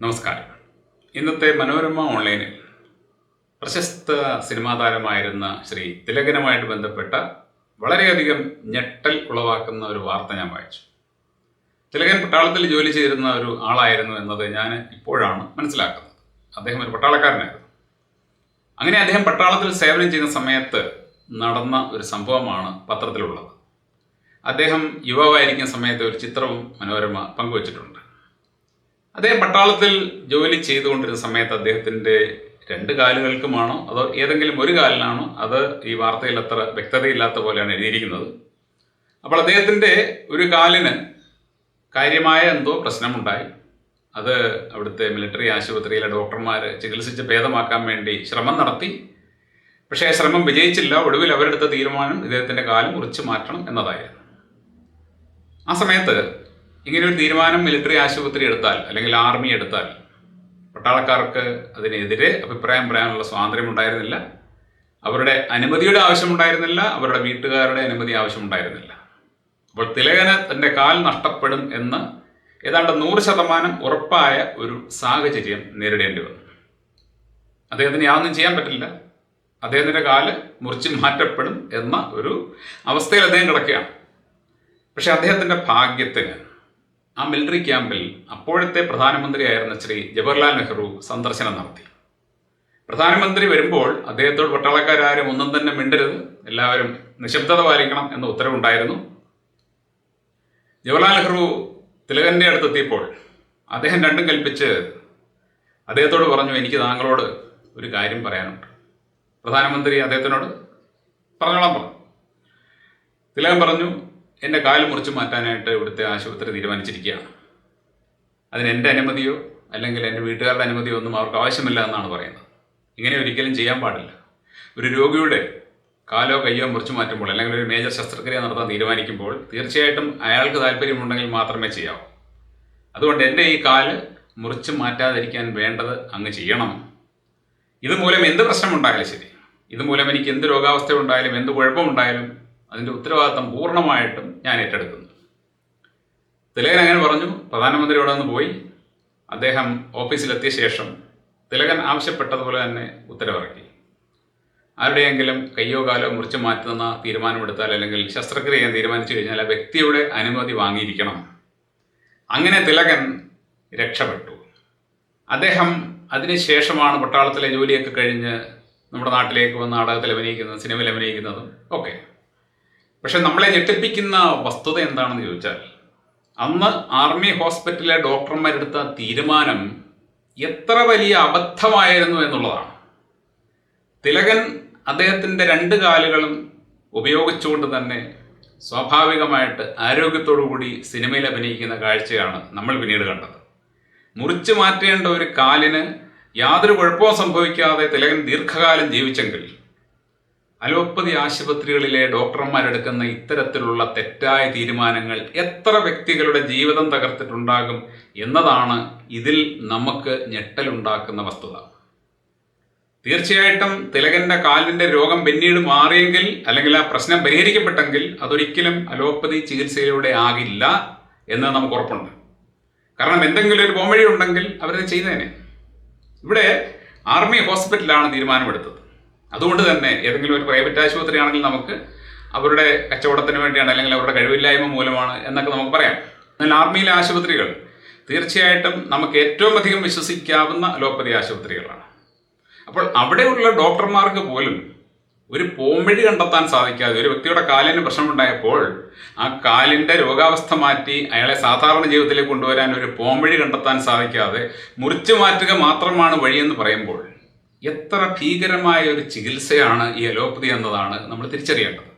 നമസ്കാരം. ഇന്നത്തെ മനോരമ ഓൺലൈനിൽ പ്രശസ്ത സിനിമാ താരമായിരുന്ന ശ്രീ തിലകനുമായിട്ട് ബന്ധപ്പെട്ട വളരെയധികം ഞെട്ടൽ ഉളവാക്കുന്ന ഒരു വാർത്ത ഞാൻ വായിച്ചു. തിലകൻ പട്ടാളത്തിൽ ജോലി ചെയ്തിരുന്ന ഒരു ആളായിരുന്നു എന്നത് ഞാൻ ഇപ്പോഴാണ് മനസ്സിലാക്കുന്നത്. അദ്ദേഹം ഒരു പട്ടാളക്കാരനായിരുന്നു. അങ്ങനെ അദ്ദേഹം പട്ടാളത്തിൽ സേവനം ചെയ്യുന്ന സമയത്ത് നടന്ന ഒരു സംഭവമാണ് പത്രത്തിലുള്ളത്. അദ്ദേഹം യുവാവായിരിക്കുന്ന സമയത്ത് ഒരു ചിത്രവും മനോരമ പങ്കുവച്ചിട്ടുണ്ട്. അദ്ദേഹം പട്ടാളത്തിൽ ജോലി ചെയ്തുകൊണ്ടിരുന്ന സമയത്ത് അദ്ദേഹത്തിന്റെ രണ്ട് കാലുകൾക്കുമാണോ അതോ ഏതെങ്കിലും ഒരു കാലിനാണോ അത് ഈ വാർത്തയിൽ അത്ര വ്യക്തതയില്ലാത്ത പോലെയാണ് എഴുതിയിരിക്കുന്നത്. അപ്പോൾ അദ്ദേഹത്തിന്റെ ഒരു കാലിന് കാര്യമായ എന്തോ പ്രശ്നമുണ്ടായി. അത് അവിടുത്തെ മിലിറ്ററി ആശുപത്രിയിലെ ഡോക്ടർമാർ ചികിത്സിച്ച് ഭേദമാക്കാൻ വേണ്ടി ശ്രമം നടത്തി. പക്ഷേ ശ്രമം വിജയിച്ചില്ല. ഒടുവിൽ അവരെടുത്ത തീരുമാനം ഇദ്ദേഹത്തിന്റെ കാലം മുറിച്ച് മാറ്റണം എന്നതായിരുന്നു. ആ സമയത്ത് ഇങ്ങനെ ഒരു തീരുമാനം മിലിറ്ററി ആശുപത്രി എടുത്താൽ അല്ലെങ്കിൽ ആർമി എടുത്താൽ പട്ടാളക്കാർക്ക് അതിനെതിരെ അഭിപ്രായം പറയാനുള്ള സ്വാതന്ത്ര്യം ഉണ്ടായിരുന്നില്ല. അവരുടെ അനുമതിയുടെ ആവശ്യമുണ്ടായിരുന്നില്ല അവരുടെ വീട്ടുകാരുടെ അനുമതി ആവശ്യമുണ്ടായിരുന്നില്ല അപ്പോൾ തിലകന് തന്റെ കാൽ നഷ്ടപ്പെടും എന്ന് ഏതാണ്ട് നൂറ് ശതമാനം ഉറപ്പായ ഒരു സാഹചര്യം നേരിടേണ്ടി വന്നു. അദ്ദേഹത്തിന് യാതൊന്നും ചെയ്യാൻ പറ്റില്ല. അദ്ദേഹത്തിന്റെ കാൽ മുറിച്ച് മാറ്റപ്പെടും എന്ന ഒരു അവസ്ഥയിൽ അദ്ദേഹം കിടക്കുകയാണ്. പക്ഷെ അദ്ദേഹത്തിന്റെ ഭാഗ്യത്തിന് ആ മിലിറ്ററി ക്യാമ്പിൽ അപ്പോഴത്തെ പ്രധാനമന്ത്രിയായിരുന്ന ശ്രീ ജവഹർലാൽ നെഹ്റു സന്ദർശനം നടത്തി. പ്രധാനമന്ത്രി വരുമ്പോൾ അദ്ദേഹത്തോട് പട്ടാളക്കാരും ഒന്നും തന്നെ മിണ്ടരുത് എല്ലാവരും നിശബ്ദത പാലിക്കണം എന്ന ഉത്തരവുണ്ടായിരുന്നു. ജവഹർലാൽ നെഹ്റു തിലകന്റെ അടുത്തെത്തിയപ്പോൾ അദ്ദേഹം രണ്ടും കൽപ്പിച്ച് അദ്ദേഹത്തോട് പറഞ്ഞു എനിക്ക് താങ്കളോട് ഒരു കാര്യം പറയാനുണ്ട്. പ്രധാനമന്ത്രി അദ്ദേഹത്തിനോട് പറഞ്ഞോളാം പറഞ്ഞു. തിലകൻ പറഞ്ഞു എന്റെ കാൽ മുറിച്ച് മാറ്റാനായിട്ട് ഇവിടുത്തെ ആശുപത്രി തീരുമാനിച്ചിരിക്കുകയാണ്. അതിന് എന്റെ അനുമതിയോ അല്ലെങ്കിൽ എന്റെ വീട്ടുകാരുടെ അനുമതിയോ ഒന്നും അവർക്ക് ആവശ്യമില്ല എന്നാണ് പറയുന്നത്. ഇങ്ങനെ ഒരിക്കലും ചെയ്യാൻ പാടില്ല. ഒരു രോഗിയുടെ കാലോ കയ്യോ മുറിച്ച് മാറ്റുമ്പോൾ അല്ലെങ്കിൽ ഒരു മേജർ ശസ്ത്രക്രിയ നടത്താൻ തീരുമാനിക്കുമ്പോൾ തീർച്ചയായിട്ടും അയാൾക്ക് താല്പര്യമുണ്ടെങ്കിൽ മാത്രമേ ചെയ്യാവൂ. അതുകൊണ്ട് എന്റെ ഈ കാൽ മുറിച്ച് മാറ്റാതിരിക്കാൻ വേണ്ടത് അങ്ങ് ചെയ്യണം. ഇതുമൂലം എന്ത് പ്രശ്നമുണ്ടായാലും ശരി. ഇതുമൂലം എനിക്ക് എന്ത് രോഗാവസ്ഥ ഉണ്ടായാലും എന്ത് കുഴപ്പമുണ്ടായാലും അതിന്റെ ഉത്തരവാദിത്തം പൂർണമായിട്ടും ഞാൻ ഏറ്റെടുക്കുന്നു. തിലകൻ അങ്ങനെ പറഞ്ഞു. പ്രധാനമന്ത്രി അവിടെ നിന്ന് പോയി. അദ്ദേഹം ഓഫീസിലെത്തിയ ശേഷം തിലകൻ ആവശ്യപ്പെട്ടതുപോലെ തന്നെ ഉത്തരവിറക്കി. ആരുടെയെങ്കിലും കയ്യോ കാലോ മുറിച്ച് മാറ്റുന്ന തീരുമാനമെടുത്താൽ അല്ലെങ്കിൽ ശസ്ത്രക്രിയ തീരുമാനിച്ചു കഴിഞ്ഞാൽ ആ വ്യക്തിയുടെ അനുമതി വാങ്ങിയിരിക്കണം. അങ്ങനെ തിലകൻ രക്ഷപ്പെട്ടു. അദ്ദേഹം അതിനുശേഷമാണ് പട്ടാളത്തിലെ ജോലിയൊക്കെ കഴിഞ്ഞ് നമ്മുടെ നാട്ടിലേക്ക് വന്ന് നാടകത്തിൽ അഭിനയിക്കുന്നതും സിനിമയിൽ അഭിനയിക്കുന്നതും ഒക്കെ. പക്ഷെ നമ്മളെ ഞെട്ടിപ്പിക്കുന്ന വസ്തുത എന്താണെന്ന് ചോദിച്ചാൽ അന്ന് ആർമി ഹോസ്പിറ്റലിലെ ഡോക്ടർമാരെടുത്ത തീരുമാനം എത്ര വലിയ അബദ്ധമായിരുന്നു എന്നുള്ളതാണ്. തിലകൻ അദ്ദേഹത്തിന്റെ രണ്ട് കാലുകളും ഉപയോഗിച്ചുകൊണ്ട് തന്നെ സ്വാഭാവികമായിട്ട് ആരോഗ്യത്തോടു കൂടി സിനിമയിൽ അഭിനയിക്കുന്ന കാഴ്ചയാണ് നമ്മൾ പിന്നീട് കണ്ടത്. മുറിച്ചു മാറ്റേണ്ട ഒരു കാലിന് യാതൊരു കുഴപ്പവും സംഭവിക്കാതെ തിലകൻ ദീർഘകാലം ജീവിച്ചെങ്കിൽ അലോപ്പതി ആശുപത്രികളിലെ ഡോക്ടർമാരെടുക്കുന്ന ഇത്തരത്തിലുള്ള തെറ്റായ തീരുമാനങ്ങൾ എത്ര വ്യക്തികളുടെ ജീവിതം തകർത്തിട്ടുണ്ടാകും എന്നതാണ് ഇതിൽ നമുക്ക് ഞെട്ടലുണ്ടാക്കുന്ന വസ്തുത. തീർച്ചയായിട്ടും തിലകന്റെ കാലിന്റെ രോഗം പിന്നീട് മാറിയെങ്കിൽ അല്ലെങ്കിൽ ആ പ്രശ്നം പരിഹരിക്കപ്പെട്ടെങ്കിൽ അതൊരിക്കലും അലോപ്പതി ചികിത്സയിലൂടെ ആകില്ല എന്ന് നമുക്ക് ഉറപ്പുണ്ട്. കാരണം എന്തെങ്കിലും ഒരു പോംവഴി ഉണ്ടെങ്കിൽ അവരത് ചെയ്തേനെ ഇവിടെ ആർമി ഹോസ്പിറ്റലാണ് തീരുമാനമെടുത്തത്. അതുകൊണ്ട് തന്നെ ഏതെങ്കിലും ഒരു പ്രൈവറ്റ് ആശുപത്രി ആണെങ്കിൽ നമുക്ക് അവരുടെ കച്ചവടത്തിന് വേണ്ടിയാണ് അല്ലെങ്കിൽ അവരുടെ കഴിവില്ലായ്മ മൂലമാണ് എന്നൊക്കെ നമുക്ക് പറയാം. എന്നാൽ ആർമിയിലെ ആശുപത്രികൾ തീർച്ചയായിട്ടും നമുക്ക് ഏറ്റവും അധികം വിശ്വസിക്കാവുന്ന അലോപ്പതി ആശുപത്രികളാണ്. അപ്പോൾ അവിടെയുള്ള ഡോക്ടർമാർക്ക് പോലും ഒരു പോംവഴി കണ്ടെത്താൻ സാധിക്കാതെ ഒരു വ്യക്തിയുടെ കാലിന് പ്രശ്നമുണ്ടായപ്പോൾ ആ കാലിന്റെ രോഗാവസ്ഥ മാറ്റി അയാളെ സാധാരണ ജീവിതത്തിലേക്ക് കൊണ്ടുവരാൻ ഒരു പോംവഴി കണ്ടെത്താൻ സാധിക്കാതെ മുറിച്ചു മാറ്റുക മാത്രമാണ് വഴിയെന്ന് പറയുമ്പോൾ എത്ര ഭീകരമായ ഒരു ചികിത്സയാണ് ഈ അലോപ്പതി എന്നതാണ് നമ്മൾ തിരിച്ചറിയേണ്ടത്.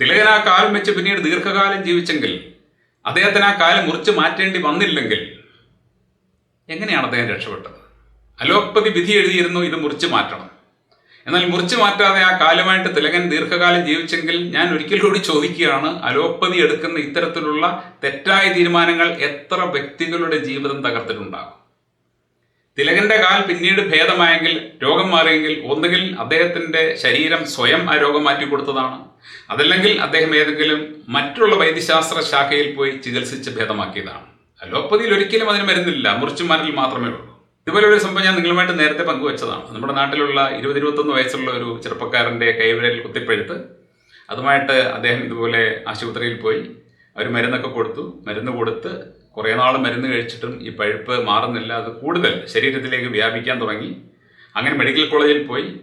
തിലകൻ ആ കാലം വെച്ച് പിന്നീട് ദീർഘകാലം ജീവിച്ചെങ്കിൽ അദ്ദേഹത്തിന് ആ കാലം മുറിച്ച് മാറ്റേണ്ടി വന്നില്ലെങ്കിൽ എങ്ങനെയാണ് അദ്ദേഹം രക്ഷപ്പെട്ടത്? അലോപ്പതി വിധി എഴുതിയിരുന്നു ഇത് മുറിച്ച് മാറ്റണം. എന്നാൽ മുറിച്ച് മാറ്റാതെ ആ കാലമായിട്ട് തിലകൻ ദീർഘകാലം ജീവിച്ചെങ്കിൽ ഞാൻ ഒരിക്കൽ കൂടി ചോദിക്കുകയാണ് അലോപ്പതി എടുക്കുന്ന ഇത്തരത്തിലുള്ള തെറ്റായ തീരുമാനങ്ങൾ എത്ര വ്യക്തികളുടെ ജീവിതം തകർത്തിട്ടുണ്ടാകും? തിലകന്റെ കാൽ പിന്നീട് ഭേദമായെങ്കിൽ രോഗം മാറിയെങ്കിൽ ഒന്നുകിൽ അദ്ദേഹത്തിന്റെ ശരീരം സ്വയം ആ രോഗം മാറ്റി കൊടുത്തതാണ്. അതല്ലെങ്കിൽ അദ്ദേഹം ഏതെങ്കിലും മറ്റുള്ള വൈദ്യശാസ്ത്ര ശാഖയിൽ പോയി ചികിത്സിച്ച് ഭേദമാക്കിയതാണ്. അലോപ്പതിയിൽ ഒരിക്കലും അതിന് മരുന്നില്ല. മുറിച്ചുമാരൽ മാത്രമേ ഉള്ളൂ. ഇതുപോലെ ഒരു സംഭവം ഞാൻ നിങ്ങളുമായിട്ട് നേരത്തെ പങ്കുവച്ചതാണ്. നമ്മുടെ നാട്ടിലുള്ള ഇരുപത് ഇരുപത്തൊന്ന് വയസ്സുള്ള ഒരു ചെറുപ്പക്കാരന്റെ കൈവിരലിൽ കുത്തിപ്പഴുത്ത് അതുമായിട്ട് അദ്ദേഹം ഇതുപോലെ ആശുപത്രിയിൽ പോയി. അവർ മരുന്നൊക്കെ കൊടുത്തു. മരുന്ന് കൊടുത്ത് കുറേ നാൾ മരുന്ന് കഴിച്ചിട്ടും ഈ പഴുപ്പ് മാറുന്നില്ല. അത് കൂടുതൽ ശരീരത്തിലേക്ക് വ്യാപിക്കാൻ തുടങ്ങി. അങ്ങനെ മെഡിക്കൽ കോളേജിൽ പോയി.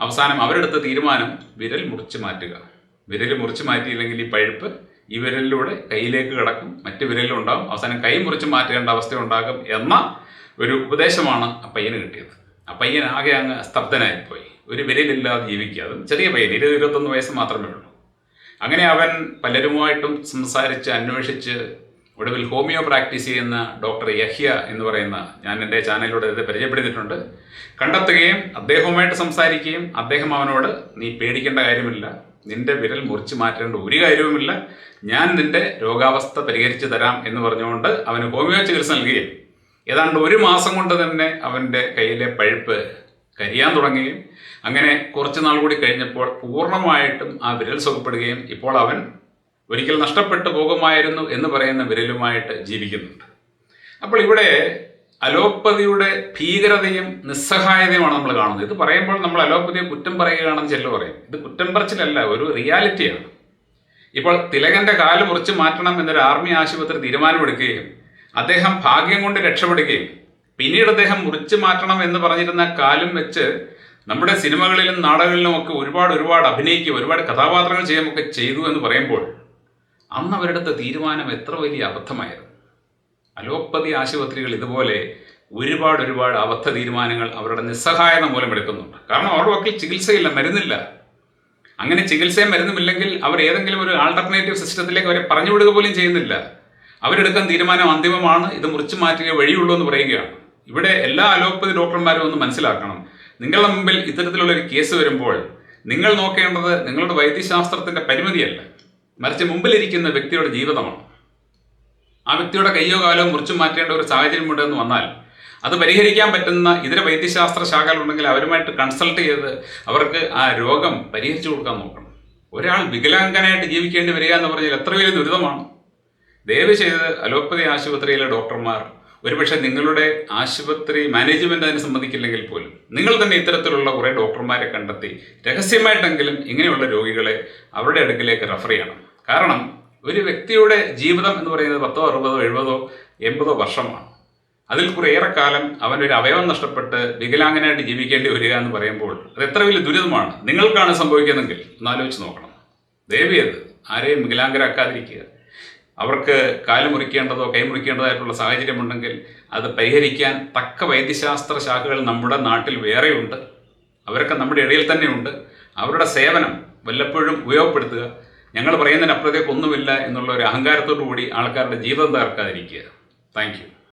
അവസാനം അവരെടുത്ത തീരുമാനം വിരൽ മുറിച്ച് മാറ്റുക. വിരൽ മുറിച്ച് മാറ്റിയില്ലെങ്കിൽ ഈ പഴുപ്പ് ഈ വിരലിലൂടെ കയ്യിലേക്ക് കിടക്കും. മറ്റു വിരലിലും ഉണ്ടാകും. അവസാനം കൈ മുറിച്ച് മാറ്റേണ്ട അവസ്ഥ ഉണ്ടാകും എന്ന ഒരു ഉപദേശമാണ് ആ പയ്യന് കിട്ടിയത്. ആ പയ്യൻ ആകെ അങ്ങ് സ്തബ്ധനായിപ്പോയി ഒരു വിരലില്ലാതെ ജീവിക്കുക. അതും ചെറിയ പയ്യൻ ഇരുപത് ഇരുപത്തൊന്ന് വയസ്സ് മാത്രമേ ഉള്ളൂ. അങ്ങനെ അവൻ പലരുമായിട്ടും സംസാരിച്ച് അന്വേഷിച്ച് ഒടുവിൽ ഹോമിയോ പ്രാക്ടീസ് ചെയ്യുന്ന ഡോക്ടർ യഹ്യ എന്ന് പറയുന്ന ഞാൻ എന്റെ ചാനലിലൂടെ ഇത് പരിചയപ്പെടുത്തിയിട്ടുണ്ട്. കണ്ടെത്തുകയും അദ്ദേഹവുമായിട്ട് സംസാരിക്കുകയും അദ്ദേഹം അവനോട് നീ പേടിക്കേണ്ട കാര്യമില്ല. നിന്റെ വിരൽ മുറിച്ച് മാറ്റേണ്ട ഒരു കാര്യവുമില്ല. ഞാൻ നിന്റെ രോഗാവസ്ഥ പരിഹരിച്ചു തരാം എന്ന് പറഞ്ഞുകൊണ്ട് അവന് ഹോമിയോ ചികിത്സ നൽകുകയും. ഏതാണ്ട് ഒരു മാസം കൊണ്ട് തന്നെ അവന്റെ കയ്യിലെ പഴുപ്പ് കരിയാൻ തുടങ്ങുകയും. അങ്ങനെ കുറച്ച് നാൾ കൂടി കഴിഞ്ഞപ്പോൾ പൂർണമായിട്ടും ആ വിരൽ സുഖപ്പെടുകയും ഇപ്പോൾ അവൻ ഒരിക്കൽ നഷ്ടപ്പെട്ടു പോകുമായിരുന്നു എന്ന് പറയുന്ന വിരലുമായിട്ട് ജീവിക്കുന്നുണ്ട്. അപ്പോൾ ഇവിടെ അലോപ്പതിയുടെ ഭീകരതയും നിസ്സഹായതയുമാണ് നമ്മൾ കാണുന്നത്. ഇത് പറയുമ്പോൾ നമ്മൾ അലോപ്പതിയെ കുറ്റം പറയുകയാണെന്ന് ചെല്ലു പറയും. ഇത് കുറ്റം പറച്ചിലല്ല ഒരു റിയാലിറ്റിയാണ്. ഇപ്പോൾ തിലകന്റെ കാൽ മുറിച്ച് മാറ്റണം എന്നൊരു ആർമി ആശുപത്രി തീരുമാനമെടുക്കുകയും അദ്ദേഹം ഭാഗ്യം കൊണ്ട് രക്ഷപ്പെടുകയും പിന്നീട് അദ്ദേഹം മുറിച്ച് മാറ്റണം എന്ന് പറഞ്ഞിരുന്ന കാലും വെച്ച് നമ്മുടെ സിനിമകളിലും നാടകങ്ങളിലും ഒക്കെ ഒരുപാട് ഒരുപാട് അഭിനയിക്കുകയും ഒരുപാട് കഥാപാത്രങ്ങൾ ചെയ്യുകയൊക്കെ ചെയ്തു എന്ന് പറയുമ്പോൾ അന്ന് അവരെടുത്ത തീരുമാനം എത്ര വലിയ അബദ്ധമായിരുന്നു. അലോപ്പതി ആശുപത്രികൾ ഇതുപോലെ ഒരുപാട് ഒരുപാട് അബദ്ധ തീരുമാനങ്ങൾ അവരുടെ നിസ്സഹായത മൂലം എടുക്കുന്നുണ്ട്. കാരണം അവരുടെ ചികിത്സയില്ല മരുന്നില്ല. അങ്ങനെ ചികിത്സയും മരുന്നുമില്ലെങ്കിൽ അവർ ഏതെങ്കിലും ഒരു ആൾട്ടർനേറ്റീവ് സിസ്റ്റത്തിലേക്ക് അവരെ പറഞ്ഞു വിടുക പോലും ചെയ്യുന്നില്ല. അവരെടുക്കാൻ തീരുമാനം അന്തിമമാണ്. ഇത് മുറിച്ചു മാറ്റുക വഴിയുള്ളൂ എന്ന് പറയുകയാണ്. ഇവിടെ എല്ലാ അലോപ്പതി ഡോക്ടർമാരും ഒന്ന് മനസ്സിലാക്കണം. നിങ്ങളുടെ മുമ്പിൽ ഇത്തരത്തിലുള്ള ഒരു കേസ് വരുമ്പോൾ നിങ്ങൾ നോക്കേണ്ടത് നിങ്ങളുടെ വൈദ്യശാസ്ത്രത്തിന്റെ പരിമിതിയല്ല. മറിച്ച് മുമ്പിലിരിക്കുന്ന വ്യക്തിയുടെ ജീവിതമാണ്. ആ വ്യക്തിയുടെ കയ്യോ കാലോ മുറിച്ചു മാറ്റേണ്ട ഒരു സാഹചര്യമുണ്ടെന്ന് വന്നാൽ അത് പരിഹരിക്കാൻ പറ്റുന്ന ഇതര വൈദ്യശാസ്ത്ര ശാഖകളുണ്ടെങ്കിൽ അവരുമായിട്ട് കൺസൾട്ട് ചെയ്ത് അവർക്ക് ആ രോഗം പരിഹരിച്ചു കൊടുക്കാൻ നോക്കണം. ഒരാൾ വികലാംഗനായിട്ട് ജീവിക്കേണ്ടി വരിക എന്ന് പറഞ്ഞാൽ എത്ര വലിയ ദുരിതമാണ്. ദയവ് ചെയ്ത് അലോപ്പതി ആശുപത്രിയിലെ ഡോക്ടർമാർ ഒരുപക്ഷെ നിങ്ങളുടെ ആശുപത്രി മാനേജ്മെന്റ് അതിനെ സംബന്ധിക്കില്ലെങ്കിൽ പോലും നിങ്ങൾ തന്നെ ഇത്തരത്തിലുള്ള കുറേ ഡോക്ടർമാരെ കണ്ടെത്തി രഹസ്യമായിട്ടെങ്കിലും ഇങ്ങനെയുള്ള രോഗികളെ അവരുടെ അടുക്കിലേക്ക് റെഫർ ചെയ്യണം. കാരണം ഒരു വ്യക്തിയുടെ ജീവിതം എന്ന് പറയുന്നത് പത്തോ അറുപതോ എഴുപതോ എൺപതോ വർഷമാണ്. അതിൽ കുറേയേറെ കാലം അവനൊരു അവയവം നഷ്ടപ്പെട്ട് വികലാംഗനായിട്ട് ജീവിക്കേണ്ടി വരിക എന്ന് പറയുമ്പോൾ അത് എത്ര വലിയ ദുരിതമാണ്. നിങ്ങൾക്കാണ് സംഭവിക്കുന്നതെങ്കിൽ ഒന്ന് ആലോചിച്ച് നോക്കണം. ദയവേത് ആരെയും വികലാംഗരാക്കാതിരിക്കുക. അവർക്ക് കാൽ മുറിക്കേണ്ടതോ കൈ മുറിക്കേണ്ടതായിട്ടുള്ള സാഹചര്യമുണ്ടെങ്കിൽ അത് പരിഹരിക്കാൻ തക്ക വൈദ്യശാസ്ത്ര ശാഖകൾ നമ്മുടെ നാട്ടിൽ വേറെയുണ്ട്. അവരൊക്കെ നമ്മുടെ ഇടയിൽ തന്നെയുണ്ട്. അവരുടെ സേവനം വല്ലപ്പോഴും ഉപയോഗപ്പെടുത്തുക. ഞങ്ങൾ പറയുന്നതിനപ്പുറത്തേക്ക് ഒന്നുമില്ല എന്നുള്ള ഒരു അഹങ്കാരത്തോടു കൂടി ആൾക്കാരുടെ ജീവിതം തകർക്കാതിരിക്കുക. താങ്ക്